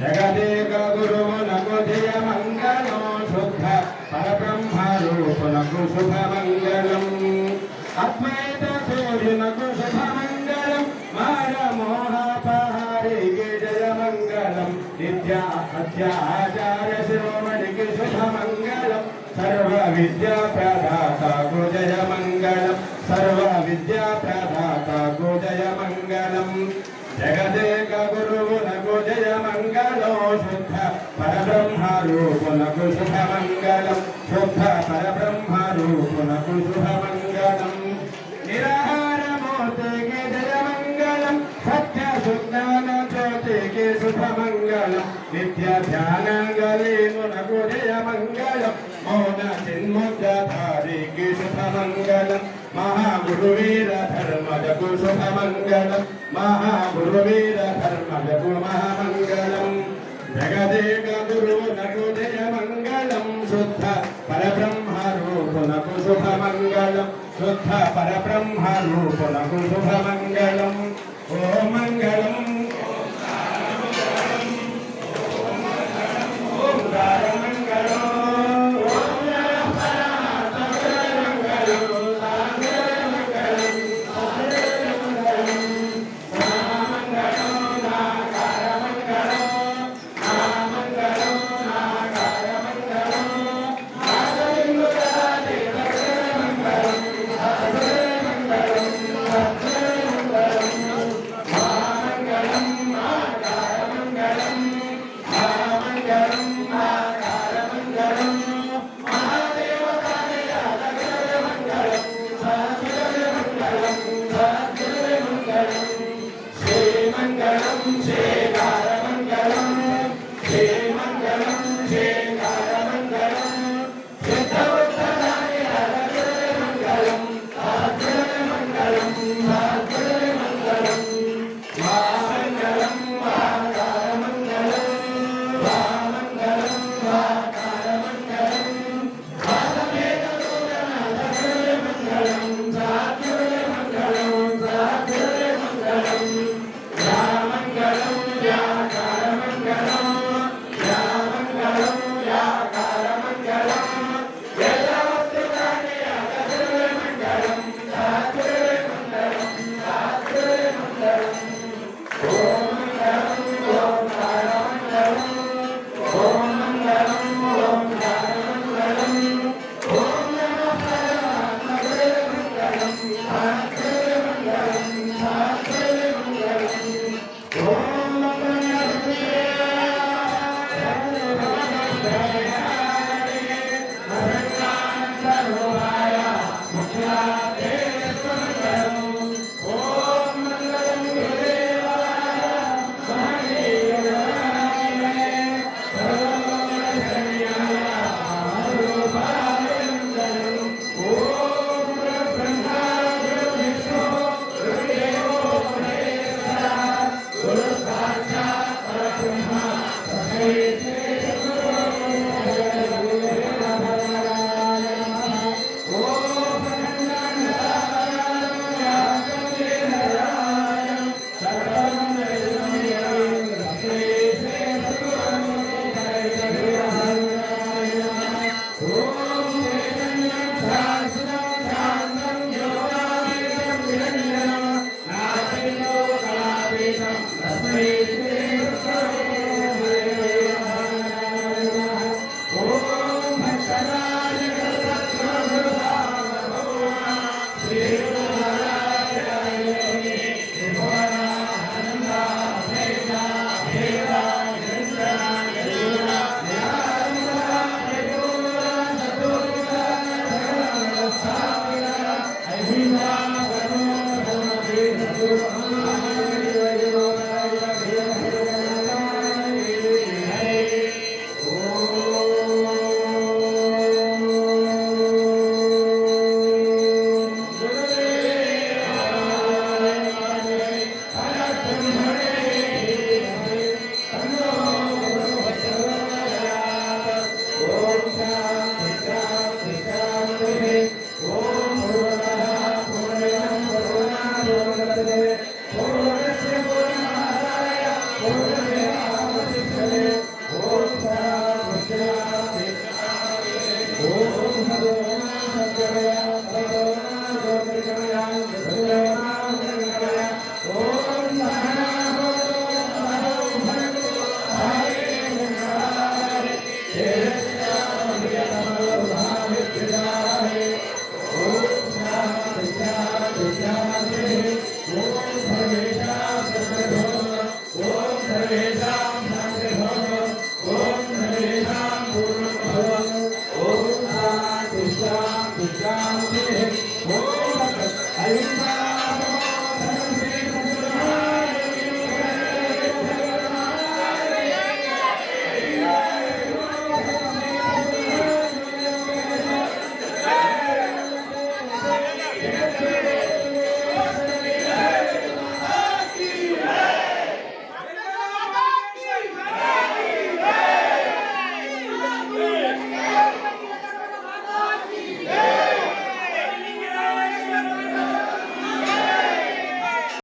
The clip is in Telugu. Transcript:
జగదేక గురువునకు జయమంగళం శుద్ధ పరబ్రహ్మ రూపునకు శుభమంగళం అద్వైత సూర్యునకు శుభమంగళం మార జయ మంగళం విద్యా సత్య ఆచార్య శిరోమణికి శుభమంగళం సర్వ విద్యా ప్రదాతకు జయమంగళం సర్వ విద్యా ప్రదాతకు జయమంగళం జగదేక గురువునకు జయమంగళం శుద్ధ పరబ్రహ్మ రూపునకు శుభమంగళం శుద్ధ పరబ్రహ్మ రూపునకు శుభ శుభమంగళం నిత్య ధ్యానంగలీనునకు జయమంగళం మౌన చిన్ముద్రధారికి శుభమంగళం మహాగురువీర ధర్మజకు శుభమంగళం మహాగురువీర ధర్మజకు మహామంగళం జగదేక గురువునకు జయమంగళం శుద్ధ పరబ్రహ్మ రూపునకు శుభమంగళం శుద్ధ పరబ్రహ్మ రూపునకు శుభమంగళం ఓ మంగళం సంగణం చేయాలి ありがとう。